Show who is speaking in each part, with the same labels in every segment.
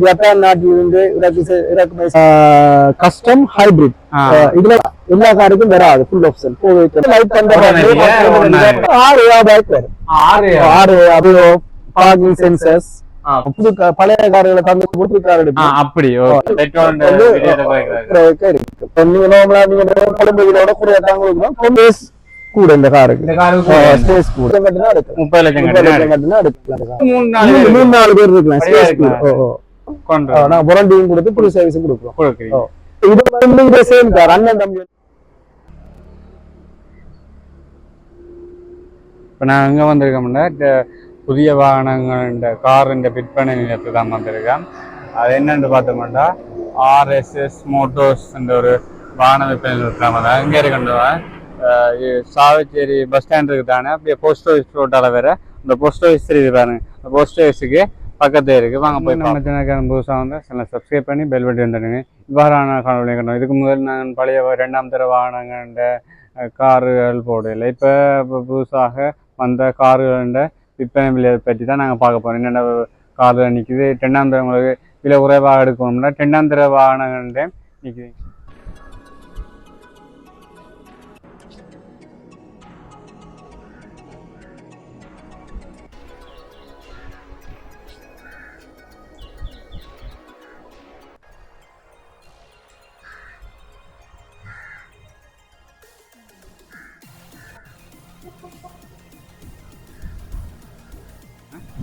Speaker 1: Japan நாட்டிலிருந்து இறக்கு இறக்குமதி கஸ்டம் ஹைபிரிட். இதுல எல்லா காருக்கும் வராது ஃபுல் ஆப்ஷன் லைட் பண்ற. ஆறு பைக் வரும்.
Speaker 2: ஆறு
Speaker 1: ஆறு அது பார்க்கிங் சென்சர்ஸ்
Speaker 2: ஆ,
Speaker 1: புது பழைய கார்களை தந்து புது கார் எடுக்கும்
Speaker 2: அப்படி.
Speaker 1: இருக்கு. நீங்க நார்மலா நீங்க குடும்ப வீடோட குறைய தாங்க கூட இந்த காருக்கு.
Speaker 2: இந்த காருக்கு
Speaker 1: ஸ்பேஸ் கூட.
Speaker 2: முப்பது லட்சம்
Speaker 1: முப்பது
Speaker 2: கட்டினா
Speaker 1: எடுக்கலாம்.
Speaker 2: மூணு நாலு
Speaker 1: மூணு
Speaker 2: பேர்
Speaker 1: மூணு நாலு பேர். இருக்கலாம் ஸ்பேஸ் கூட நான் வாரண்டியும் கொடுத்து புது சர்வீஸும் கொடுக்குறோம். இது வந்து இதே சேம் கார் அண்ணன் தம்பி
Speaker 2: இப்போ நான் எங்கே வந்திருக்கோம்னா புதிய வாகனங்கள் இந்த கார் இந்த விற்பனை நிலையத்துக்கு தான் வந்திருக்கேன். அது என்னன்னு பார்த்தோம்னா ஆர்எஸ்எஸ் மோட்டோர்ஸ் என்ற ஒரு வாகன விற்பனை நிறுத்தாம தான் எங்கே இருக்குன்றவா சாவச்சேரி பஸ் ஸ்டாண்ட் இருக்கு தானே அப்படியே போஸ்ட் ஆஃபீஸ் ரோட்டால வேற. இந்த போஸ்ட் ஆஃபீஸ் தெரியுது பாருங்க. இந்த போஸ்ட் ஆஃபீஸுக்கு பக்கத்துல இருக்கு. வாங்க போய் நம்ம சேனலுக்கு புதுசாக வந்து சில சப்ஸ்கிரைப் பண்ணி பெல் பட்டன் வந்துடுங்க இவ்வாறான காணொலி கண்டோம். இதுக்கு முதல் நான் பழைய ரெண்டாம் தர வாகனங்கள் கார்கள் போடல. இப்போ புதுசாக வந்த கார்கள விற்பனை விலையை பற்றி தான் நாங்கள் பார்க்க போகிறோம் என்னென்ன கார்கள் நிற்கிது ரெண்டாம் உங்களுக்கு விலை குறைவாக எடுக்கணும்னா ரெண்டாம் தர வாகனங்கள்ட நிற்கிது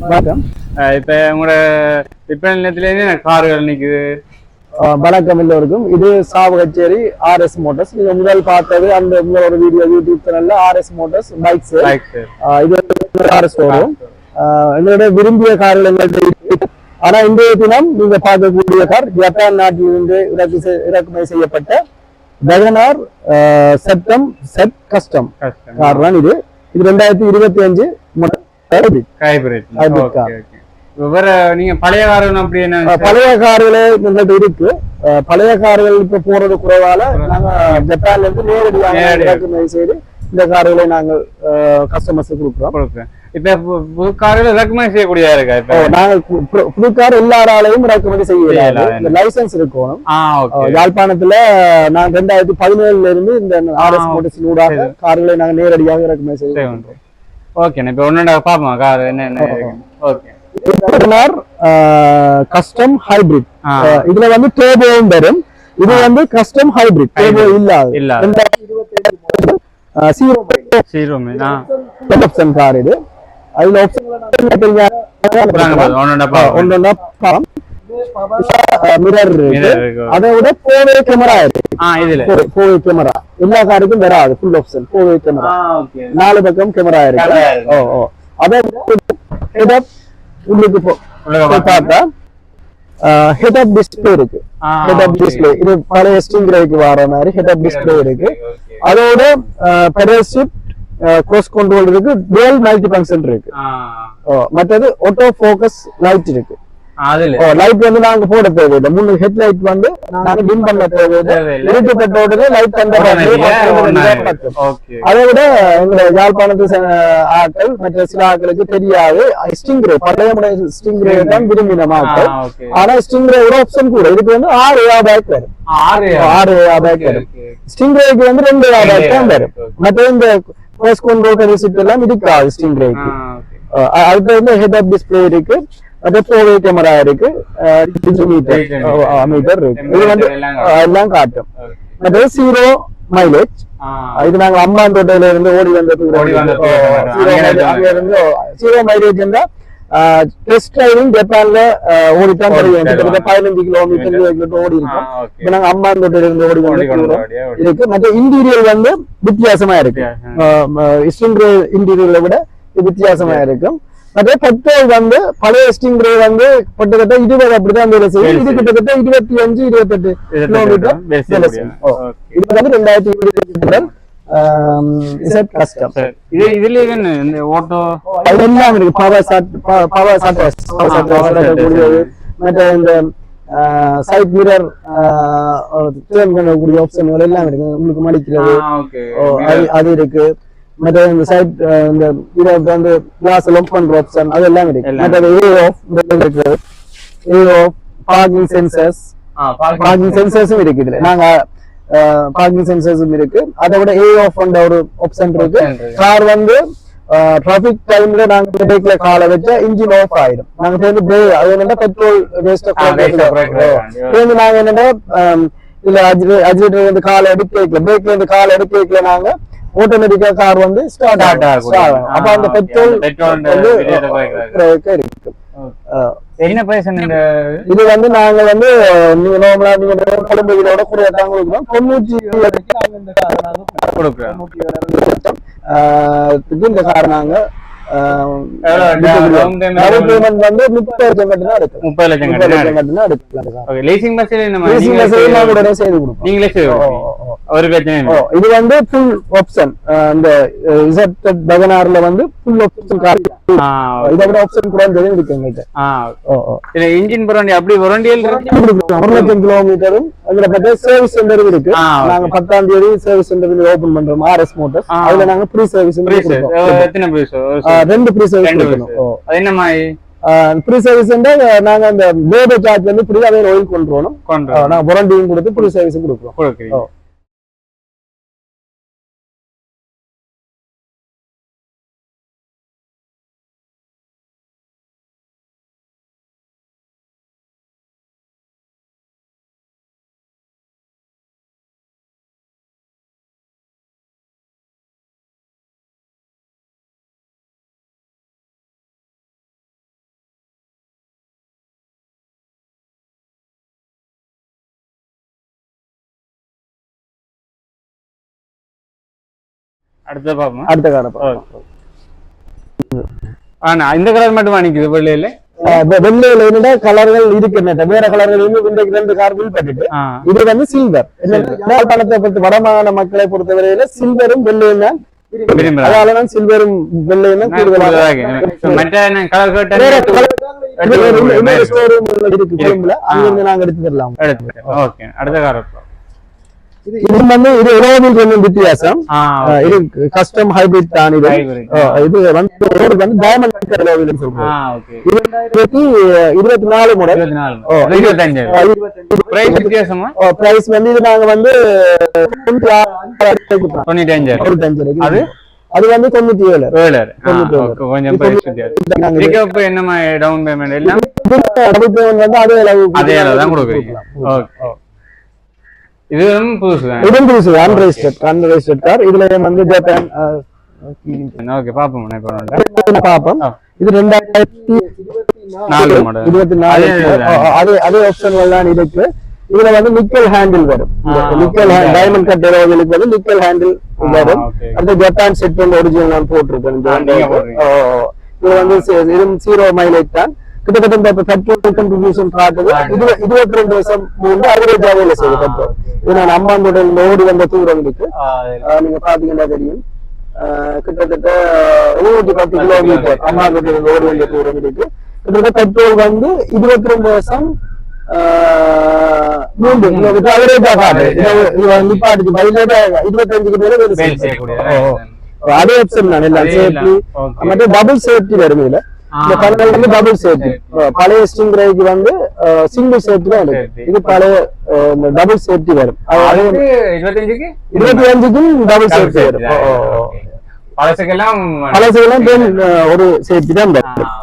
Speaker 1: வணக்கம்.
Speaker 2: இப்போ உங்களோட விற்பனை நிலையத்துலேருந்து கார்கள் நிற்கிது
Speaker 1: வணக்கம் எல்லோருக்கும். இது சாவகச்சேரி ஆர்எஸ் மோட்டார்ஸ் நீங்க முதல் பார்த்தது அந்த ஒரு வீடியோ யூடியூப் சேனல்ல ஆர்எஸ் மோட்டார்ஸ் பைக்ஸ்
Speaker 2: பைக்
Speaker 1: இது ஆர்எஸ் ஷோரூம் எங்களுடைய விரும்பிய கார்கள் எங்கள்கிட்ட ஆனா இன்றைய தினம் நீங்க பார்க்கக்கூடிய கார் ஜப்பான் நாட்டிலிருந்து இறக்கு இறக்குமதி செய்யப்பட்ட வெகனார் செப்டம் செட் கஸ்டம் கார் தான் இது. இது ரெண்டாயிரத்தி இருபத்தி அஞ்சு
Speaker 2: ஹைபிரிட். ஓகே வேற நீங்க பழைய கார்கள்
Speaker 1: எங்கள்கிட்ட இருக்கு. பழைய கார்கள் இப்ப போறது குறைவால நாங்க ஜப்பான்ல இருந்து நேரடியாக. இறக்குமதி செய்து இந்த கார்களை நாங்கள் கஸ்டமர்ஸ் கொடுக்குறோம்.
Speaker 2: இப்ப புது கார்கள் ரெக்கமெண்ட் செய்யக்கூடியதா இருக்கா இப்ப?
Speaker 1: ஓ, நாங்கள் கு- பு- புது கார் எல்லாராலையும் இறக்குமதி. இந்த லைசன்ஸ் இருக்கணும். யாழ்ப்பாணத்துல நான் ரெண்டாயிரத்தி பதினேழுல இருந்து இந்த ஆர்எஸ் மோட்டர்ஸ் ஊடாக. கார்களை நாங்க நேரடியாக இறக்குமதி செய்வோம்
Speaker 2: ஓகே இப்ப ஒன்னு பாப்போம் கார் என்ன என்ன ஓகே
Speaker 1: கஸ்டம் ஹைபிரிட் இதுல வந்து டேபோவும் வரும். இது வந்து கஸ்டம் ஹைபிரிட் டேபோ இல்லாது.
Speaker 2: இல்ல சீரோ
Speaker 1: ஆப்ஷன் கார் இது அதுல ஆப்ஷன் ஒன்னொன்னா மிரர் இருக்கு. அதை விட போவே கேமரா இருக்கு. போவே கேமரா எல்லா காருக்கும் வராது ஃபுல் ஆப்ஷன் போவே கேமரா நாலு பக்கம் கேமரா இருக்கு. ஓ ஓ. அதை ஹெட் அப் உள்ளுக்கு போ
Speaker 2: உள்ள
Speaker 1: போய் பார்த்தா ஹெட் அப் டிஸ்பிளே இருக்கு. ஹெட் அப் டிஸ்பிளே இது பழைய ஸ்டிங்ரேக்கு வர மாதிரி ஹெட் அப் டிஸ்பிளே இருக்கு. அதோட பெடல் ஷிஃப்ட் க்ரோஸ் கண்ட்ரோல் இருக்கு. டுவல் மல்டி ஃபங்க்ஷன் இருக்கு மற்றது ஆட்டோ ஃபோக்கஸ் லைட் இருக்கு. லைட் வந்து நாங்க போட தேவையில்லை. மூணு ஹெட் லைட் வந்து நாங்க டிம் பண்ண தேவையில்லை.
Speaker 2: தேவையில்லை.
Speaker 1: இருட்டுப்பட்ட உடனே லைட்.
Speaker 2: ஓகே.
Speaker 1: அதை விட எங்க யாழ்ப்பாணத்து ஆட்கள் மற்ற சில ஆட்களுக்கு தெரியாது. ஸ்டிங்ரே பழைய முறை ஸ்டிங்ரே தான் விரும்பின ஆட்கள் ஆனா ஸ்டிங்ரே ஒரு ஆப்ஷன் கூட. இதுக்கு வந்து ஆறு பேக் வரும்.
Speaker 2: ஆறு
Speaker 1: பேக் வரும். ஸ்டிங்ரேக்கு வந்து ரெண்டு பேக் தான் வரும். மற்ற இந்த கோஸ் ரெசிப்ட் எல்லாம் இருக்காது ஸ்டிங்ரேக்கு அடுத்து வந்து ஹெட் அப் டிஸ்பிளே இருக்கு. அது போவே கேமரா இருக்கு. மீட்டர் இருக்கு. இது வந்து எல்லாம் காட்டும். மற்றது ஜீரோ மைலேஜ் இது நாங்க அம்மா தோட்டையில இருந்து ஓடி வந்த
Speaker 2: அங்கே
Speaker 1: இருந்து ஜீரோ மைலேஜ் இருந்தா டெஸ்ட் டிரைவிங் ஜப்பான்ல
Speaker 2: ஓடி
Speaker 1: தெரியும் கிட்டத்தட்ட
Speaker 2: தருவாங்க.
Speaker 1: பதினஞ்சு கிலோமீட்டர் கிலோமீட்டர் ஓடி இருக்கும். இப்ப நாங்க அம்மா தோட்டையில இருந்து ஓடி. இருக்கு. மற்ற இன்டீரியர் வந்து வித்தியாசமா இருக்கு. இன்டீரியர்ல விட வித்தியாசமா இருக்கும். மற்ற பெட்ரோல் வந்து பழைய ஸ்டிங்ரே வந்து கிட்டத்தட்ட இருபது அப்படிதான் வேலை செய்யும் இது கிட்டத்தட்ட இருபத்தி அஞ்சு இருபத்தெட்டு கிலோமீட்டர் வேலை செய்யும். இது வந்து ரெண்டாயிரத்தி இருபத்தி இசட் கஸ்டம்
Speaker 2: சரி. இது இதுல என்ன இந்த ஓட்டோ
Speaker 1: அதெல்லாம் இருக்கு. Power shut power shut
Speaker 2: power shutters.
Speaker 1: கூடியது. மற்ற இந்த சைட் மிரர் டேர்ன் பண்ணக்கூடிய ஆப்ஷன்கள் எல்லாம் இருக்கு. உங்களுக்கு மடிக்கிறது. அது அது இருக்கு. மற்ற இந்த சைட் இந்த இதை வந்து கிளாஸ் லொக் பண்ற ஆப்ஷன் அதெல்லாம் இருக்கு. மற்ற ஏ ஆஃப் இருக்குது ஏ ஆஃப் பார்க்கிங் சென்சர்ஸ்
Speaker 2: பார்க்கிங்
Speaker 1: சென்சர்ஸும் இருக்கு இதுல நாங்க பார்க்கிங் சென்சர்ஸும் இருக்கு. அதை விட ஏ ஆஃப் பண்ற ஒரு ஆப்ஷன் இருக்கு. கார் வந்து டிராபிக் டைம்ல நாங்க பிரேக்ல காலை வச்சா இன்ஜின் ஆஃப் ஆயிடும். நாங்க வந்து பிரேக் அது என்னன்னா பெட்ரோல் வேஸ்ட். வந்து நாங்க என்னன்னா இல்ல அஜிலேட்டர் வந்து காலை எடுக்கல பிரேக்ல இருந்து காலை எடுக்கல நாங்க. ஆட்டோமேட்டிக்கா கார் வந்து ஸ்டார்ட் ஆகும். அப்ப அந்த பெட்ரோல்
Speaker 2: அந்த petrol ன்ற
Speaker 1: வந்து
Speaker 2: வெளியேற குறைக்கிறது.
Speaker 1: குறைக்க இருக்கு ஆ.
Speaker 2: என்ன பிரைஸ் இந்த
Speaker 1: இது வந்து நாங்க வந்து நீங்க நார்மலா நீங்க குடும்ப வீடோட கூட கொடுக்குறோம் தொண்ணூற்றி வரைக்கும் நாங்க இந்த காரை நாங்க
Speaker 2: கொடுக்குறோம்
Speaker 1: இந்த கார் வந்து முப்பது லட்சம் கட்டினா எடுக்கலாம்.
Speaker 2: முப்பது லட்சம்
Speaker 1: கட்டினா எடுக்கலாம்.
Speaker 2: லீசிங் பஸ்ல செய்து-
Speaker 1: கொடுப்போம்.
Speaker 2: நீங்களே. ஒரு பிரச்சனை
Speaker 1: இது வந்து ஃபுல் ஆப்ஷன் இந்த இசட் வந்து ஃபுல் ஆப்ஷன் கார்
Speaker 2: ஆ
Speaker 1: இதை விட ஆப்ஷன் குறைஞ்சது இருக்கு எங்கள்கிட்ட.
Speaker 2: இன்ஜின் புரண்டி அப்படி புரண்டியல் இருக்கு.
Speaker 1: கொடுக்குறோம். ஒரு லட்சம் கிலோமீட்டரும் அதுல பார்த்தா சர்வீஸ் சென்டர் இருக்கு. நாங்க பத்தாம் தேதி சர்வீஸ் சென்டர் ஓபன் பண்றோம் ஆர்எஸ் மோட்டர்ஸ்
Speaker 2: ஆ.
Speaker 1: அதுல நாங்க ஃப்ரீ சர்வீஸ்
Speaker 2: எத்தனை
Speaker 1: ரெண்டு ஃப்ரீ சர்வீஸ்
Speaker 2: அது என்ன மாதிரி?
Speaker 1: ஃப்ரீ சர்வீஸ் நாங்க அந்த லேபர் சார்ஜ் வந்து ஃப்ரீ அதே ஆயில் கொண்டு ஆ, நாங்க புரண்டியும் கொடுத்து சர்வீஸ் கொடுக்குறோம்.
Speaker 2: அடுத்த பாப்போம்
Speaker 1: அடுத்த காரை பார்ப்போம்
Speaker 2: ஆனா இந்த கலர் மட்டும் வாங்கிக்குது வெள்ளையில
Speaker 1: வெள்ளையில இருந்தா கலர்கள் இருக்கு. வேற கலர்கள் இன்றைக்கு ரெண்டு கார் பில் பண்ணிட்டு இது வந்து சில்வர் பணத்தை பொறுத்து வடமாகாண மக்களை பொறுத்தவரையில சில்வரும் வெள்ளையும் தான் சில்வரும் வெள்ளையும் தான் கூடுதலாக இருக்கு நாங்க எடுத்து தரலாம்
Speaker 2: அடுத்த கார்
Speaker 1: இது வந்து இது இருபது கொஞ்சம் வித்தியாசம். ஹைபிரிட் தான் இது.
Speaker 2: Hybrid.
Speaker 1: ஆ, இது வந்து road வந்து டைமண்ட் கலர்ல
Speaker 2: ஆ
Speaker 1: சொல்றோம் இருபத்தி நாலு மாடல்
Speaker 2: பிரைஸ் வித்தியாசமா?
Speaker 1: பிரைஸ் வந்து இது நாங்க வந்து தொண்ணூத்தி
Speaker 2: அஞ்சு அது?
Speaker 1: அது வந்து தொண்ணூத்தி ஏழு.
Speaker 2: கொஞ்சம்
Speaker 1: இது
Speaker 2: பிரைஸ் வித்தியாசம்.
Speaker 1: நாங்க
Speaker 2: இதுக்கு இப்ப என்ன மாதிரி டவுன் பேமெண்ட் எல்லாம்
Speaker 1: டபுள் பேமெண்ட் வந்து அதே அளவு
Speaker 2: அதே அளவு தான் கொடுக்குறீங்க. ஓகே புதுசு தான்.
Speaker 1: இதுவும் புதுசு அன்ரெஜிஸ்டர்ட் அன்ரெஜிஸ்டர்ட் கார் இதுல வந்து ஜப்பான்
Speaker 2: ஓகே பாப்போம் இப்போ
Speaker 1: பாப்போம்?
Speaker 2: ஆ.
Speaker 1: இது ரெண்டாயிரத்தி
Speaker 2: நாலு மாடல்
Speaker 1: இருபத்தி நாலு.
Speaker 2: அதே.
Speaker 1: அதே ஆப்ஷன்கள் தான் இருக்கு. இதுல வந்து நிக்கல் ஹேண்டில் வரும். நிக்கல். டைமண்ட் கட் ரோகளுக்கு வந்து நிக்கல் ஹேண்டில்
Speaker 2: ஆ,
Speaker 1: வரும். அடுத்து ஜப்பான் செட் வந்து ஒரிஜினல் நான் போட்டிருக்கேன். இது வந்து ஜீரோ மைலேஜ் தான். கிட்டத்தட்ட இந்த பெட்ரோல் கன்ட்ரிபியூஷன் காட்டுது. இது இருபத்தி ரெண்டு வருஷம் மூணு அவரேஜ் வேலை செய்யுது பெட்ரோல் இது நான் அம்பாந்தோட்டம் ஓடி வந்த தூரம் இருக்கு நீங்க பாத்தீங்கன்னா தெரியும். கிட்டத்தட்ட எழுநூத்தி பத்து கிலோமீட்டர் அம்மாந்தோட்டம் ஓடி வந்த தூரம் இருக்கு கிட்டத்தட்ட பெட்ரோல் வந்து இருபத்தி ரெண்டு வருஷம் மூன்று கிலோமீட்டர் அவரேஜா காட்டு இது- இது வந்து நிப்பாட்டுக்கு பதினேழு இருபத்தஞ்சுக்கு மேல வேலை
Speaker 2: வேலை
Speaker 1: செய்யுது.
Speaker 2: செய்யக்கூடிய
Speaker 1: ஓ, ஓ. அதே ஆப்ஷன் தான் எல்லாம்
Speaker 2: அதே
Speaker 1: சேஃப்டி
Speaker 2: எல்லாம். Okay.
Speaker 1: மற்றும் டபுள் சேஃப்டி வரும் இதுல இந்த
Speaker 2: ஆ.
Speaker 1: பன்னெண்டு வந்து டபுள் சேஃப்டி பழைய ஸ்டிங் வந்து சிங்கிள் சேஃப்டி தான் இருக்கு. இது பழைய டபுள் சேஃப்டி வரும் இருபத்தி அஞ்சுக்கும் டபுள் சேஃப்டி வரும்.
Speaker 2: பழசுக்கெல்லாம்
Speaker 1: ஒரு சேஃப்டி தான்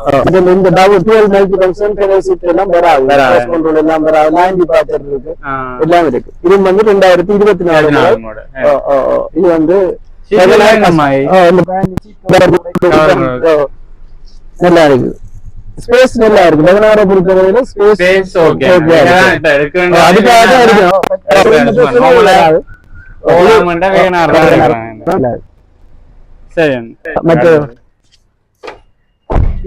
Speaker 1: வரும் இந்த டபுள் டுவெல் மல்டி ஃபங்க்ஷன் பெனல்சிட் எல்லாம் வராது
Speaker 2: வராது.
Speaker 1: கண்ட்ரோல் எல்லாம் வராது லைன் டிபார்ச்சர் இருக்கு
Speaker 2: ஆ,
Speaker 1: எல்லாம் இருக்கு இது வந்து ரெண்டாயிரத்தி இருபத்தி நாலு
Speaker 2: இருபத்தி நாலு
Speaker 1: model.
Speaker 2: model.
Speaker 1: ஓ, ஓ, ஓ. இது வந்து நல்லா இருக்கு ஸ்பேஸ் நல்லா இருக்கு பதினாறு பொறுத்தவரையில ஸ்பேஸ்
Speaker 2: வேண்டிய
Speaker 1: அதுக்காக தான் இருக்கு
Speaker 2: இருக்கு. normal ஆ ஓலாமண்டா வேகனா இருக்கிறாங்க.
Speaker 1: நல்லா இருக்கு.
Speaker 2: சரி.
Speaker 1: மற்ற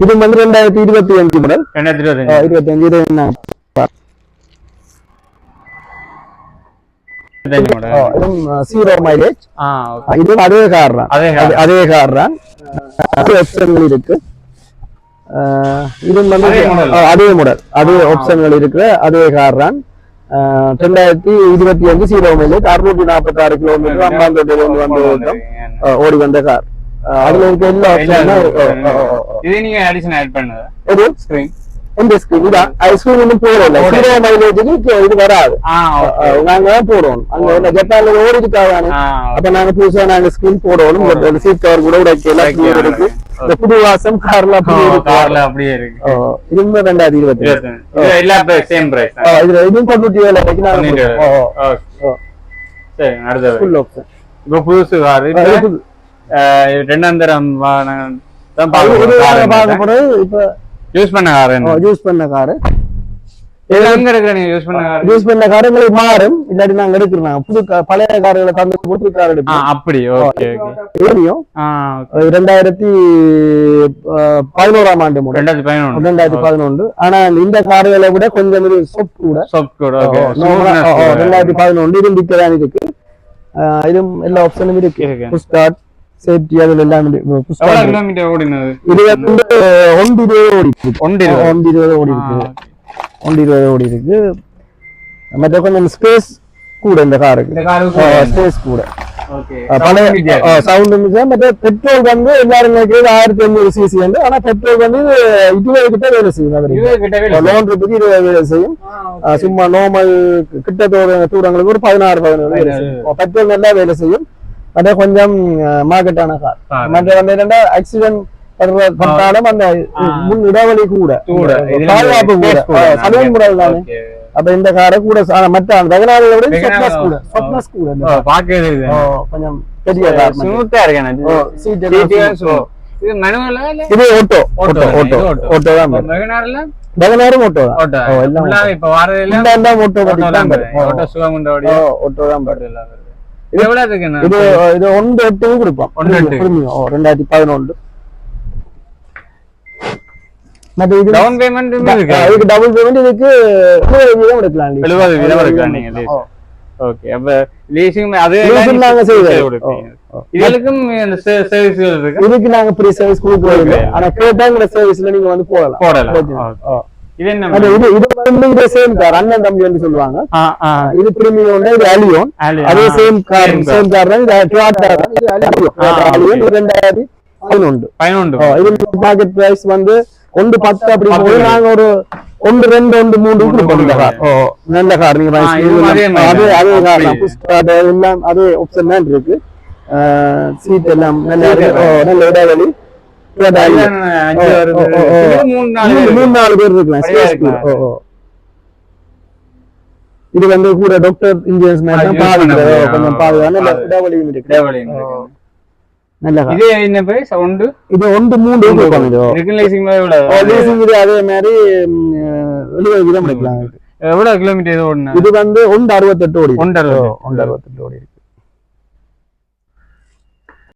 Speaker 1: இது வந்து ரெண்டாயிரத்தி இருபத்தி அஞ்சு
Speaker 2: இருபத்தஞ்சு
Speaker 1: இருபத்தி அஞ்சு. சீரோ மைலேஜ் அதே கார் தான்.
Speaker 2: அதே
Speaker 1: கார் தான். இருக்கு. இது வந்து
Speaker 2: அதே
Speaker 1: மாடல் அதே ஆப்ஷன்கள் இருக்கு அதே கார் தான். ரெண்டாயிரத்தி இருபத்தி அஞ்சு சீரோ மைலேஜ் அறுநூத்தி நாற்பத்தி ஆறு கிலோமீட்டர் அம்பாந்தோட்டையில இருந்து வந்த ஓட்டம் ஓடி வந்த கார் அதுல இருக்க எல்லா ஆப்ஷனும்
Speaker 2: இது நீங்க அடிஷன் ஆட் பண்ணதா?
Speaker 1: எது?
Speaker 2: ஸ்கிரீன்
Speaker 1: இந்த ஸ்கீம் இது ஸ்கீம் ஒன்றும் போடல ஜீரோ மைலேஜுக்கு இது வராது நாங்க தான் போடுவோம் அங்க ஜப்பான்ல ஓடிச்சுக்காதானே
Speaker 2: ஆ
Speaker 1: அப்ப நாங்க புதுசா நாங்க ஸ்கீம் போடணும் இந்த சீட் கவர் கூட உடைக்கல. இருக்கு இந்த புது வாசம் கார்ல
Speaker 2: கார்ல அப்படியே இருக்கு
Speaker 1: இதுமே ரெண்டாயிரத்தி இருபத்தி
Speaker 2: எல்லா சேம் பிரைஸ்
Speaker 1: இதுல இதுவும் தொண்ணூற்றி ஏழு
Speaker 2: சரி
Speaker 1: option.
Speaker 2: இப்போ புதுசு கார் ரெண்டாம் தரம்
Speaker 1: இப்ப
Speaker 2: யூஸ் பண்ண கார்
Speaker 1: யூஸ் பண்ண காரு.
Speaker 2: யூஸ் பண்ண கார்?
Speaker 1: எங்களுக்கு மாறும். இல்லாட்டி நாங்க எடுக்கிறோம். புது பழைய கார்களை தந்து புது கார் எடுப்போம்.
Speaker 2: அப்படி. ஓகே
Speaker 1: ரெண்டாயிரத்தி அஹ், பதினோராம் ஆண்டு முதல்
Speaker 2: ரெண்டாயிரத்தி பதினொன்று
Speaker 1: ரெண்டாயிரத்தி பதினொன்று. ஆனா இந்த கார்களை விட கொஞ்சம் இது சொப் கூட.
Speaker 2: சாஃப்ட் கோட் ஓகே
Speaker 1: normal ஆ, ஓ, ஓ, ரெண்டாயிரத்தி பதினொன்று இது விற்கதான் இருக்கு அஹ், இதுவும் எல்லா ஆப்ஷனும் இருக்கு.
Speaker 2: இருக்கு.
Speaker 1: சேஃப்டி அதுல எல்லாம்
Speaker 2: எவ்வளவு கிலோமீட்டர் ஓடினது
Speaker 1: இது வந்து ஒன்று இருபது ஓடி இருக்கு
Speaker 2: ஒன்று.
Speaker 1: ஒன்று இருபது ஓடி இருக்கு ஒன்று இருபது ஓடி இருக்கு மற்ற கொஞ்சம் ஸ்பேஸ் கூட இந்த காருக்கு ஸ்பேஸ் கூட பழைய சவுண்ட் மியூசியம் மற்ற பெட்ரோல் வந்து எல்லாரும் நினைக்கிறது ஆயிரத்தி ஐநூறு சிசி வந்து ஆனா பெட்ரோல் வந்து இருபது கிட்ட வேலை செய்யும். லோன் இருபது வேலை செய்யும். சும்மா நார்மல் கிட்ட தூர தூரங்களுக்கு ஒரு பதினாறு பதினேழு பெட்ரோல் நல்லா வேலை செய்யும். மற்ற கொஞ்சம் மார்க்கெட்டான கார். மற்ற வந்து என்னன்னா ஆக்சிடென்ட் பட்டாலும் அந்த முன் இடைவெளி கூட பாதுகாப்பு கூட
Speaker 2: space கூட.
Speaker 1: சலுகை முறை தானே. அப்ப இந்த காரை கூட மற்ற அந்த வெகனாரை விட சொப்னஸ் கூட. சொப்னஸ் கூட.
Speaker 2: ஓ,
Speaker 1: கொஞ்சம் பெரிய கார்.
Speaker 2: ஸ்மூத்தா இருக்கு. இது இல்ல?
Speaker 1: இது ஓட்டோ ஓட்டோ ஓட்டோ. ஓட்டோ தான்
Speaker 2: Wagon-R-ல
Speaker 1: வெகனாரும் ஓட்டோ தான்
Speaker 2: auto.
Speaker 1: ஓ, எல்லாம்
Speaker 2: இப்ப வரதெல்லாம்
Speaker 1: இந்த இந்த ஓட்டோ
Speaker 2: auto தான்
Speaker 1: தான்
Speaker 2: வருது. auto சுகமுண்ட ஓடி
Speaker 1: ஓ ஓட்டோ தான் பாரு.
Speaker 2: எல்லாம். இது எவ்வளவு இருக்கு?
Speaker 1: இது இது ஒன்று எட்டு கொடுப்போம்
Speaker 2: ஒன்று எட்டு.
Speaker 1: ரெண்டாயிரத்தி பதினொன்று மற்ற இது
Speaker 2: இருக்கு.
Speaker 1: ஆ, இதுக்கு டபுள் பேமெண்ட் இதுக்கு எழுபது வீதம் எடுக்கலாம்.
Speaker 2: எழுபது வீதம் எடுக்கலாம் நீங்க lease.
Speaker 1: ஓ.
Speaker 2: Okay, அப்ப leasing அது
Speaker 1: Leasing
Speaker 2: எல்லாம்
Speaker 1: நாங்க
Speaker 2: நீங்க
Speaker 1: செய்வோம்.
Speaker 2: கொடுப்பீங்க.
Speaker 1: ஓ, ஓ.
Speaker 2: இதுகளுக்கும் இந்த se- serviceகள் இருக்கு
Speaker 1: இதுக்கு நாங்க ஃப்ரீ சர்வீஸ் கொடுக்குறது இல்ல. ஆனா கேட்டாங்கிற சர்வீஸ்ல நீங்க வந்து போடலாம்
Speaker 2: போடலாம். இது என்ன
Speaker 1: அது இது இது வந்து இதே சேம் கார் அண்ணன் தம்பி என்று சொல்லுவாங்க. இது பிரீமியம் இது அலியோன். அதே
Speaker 2: ஆ,
Speaker 1: same car
Speaker 2: same car.
Speaker 1: Same car தான் இது Toyota தான் இது அலியோன்
Speaker 2: ஆ,
Speaker 1: அலியோன்
Speaker 2: okay.
Speaker 1: இது ரெண்டாயிரத்தி பதினொன்று
Speaker 2: பதினொன்று
Speaker 1: ஓ, இது மார்க்கெட் பிரைஸ் வந்து ஒன்று பத்து அப்படி நாங்க ஒரு ஒன்று ரெண்டு ஒன்று மூணு
Speaker 2: மூணு
Speaker 1: கொடுப்போம் இந்த கார் ஓ நல்ல கார் நீங்க
Speaker 2: ஆ,
Speaker 1: price
Speaker 2: இதுவும் அதே.
Speaker 1: கார் எல்லாம் அதே ஆப்ஷன் தான் இருக்கு சீட் எல்லாம் நல்ல இருக்கு. ஓ, நல்ல இடைவெளி
Speaker 2: மூணு நாலு
Speaker 1: மூணு
Speaker 2: பேர்
Speaker 1: மூணு இருக்கலாம். இது வந்து கூட டாக்டர் இன்ஜினியர்ஸ் மாதிரி. கொஞ்சம் பாதுகாப்பு நல்ல
Speaker 2: இது என்ன பிரைஸ் ஒன்று
Speaker 1: இது ஒன்று கொடுப்பாங்க இது அதே மாதிரி எழுபது கிலோ எடுக்கலாம்
Speaker 2: எவ்வளவு கிலோமீட்டர் இது ஓடுன?
Speaker 1: இது வந்து ஒன்று அறுபத்தெட்டு ஓடி.
Speaker 2: ஒன்று
Speaker 1: ஒன்று அறுபத்தெட்டு ஓடி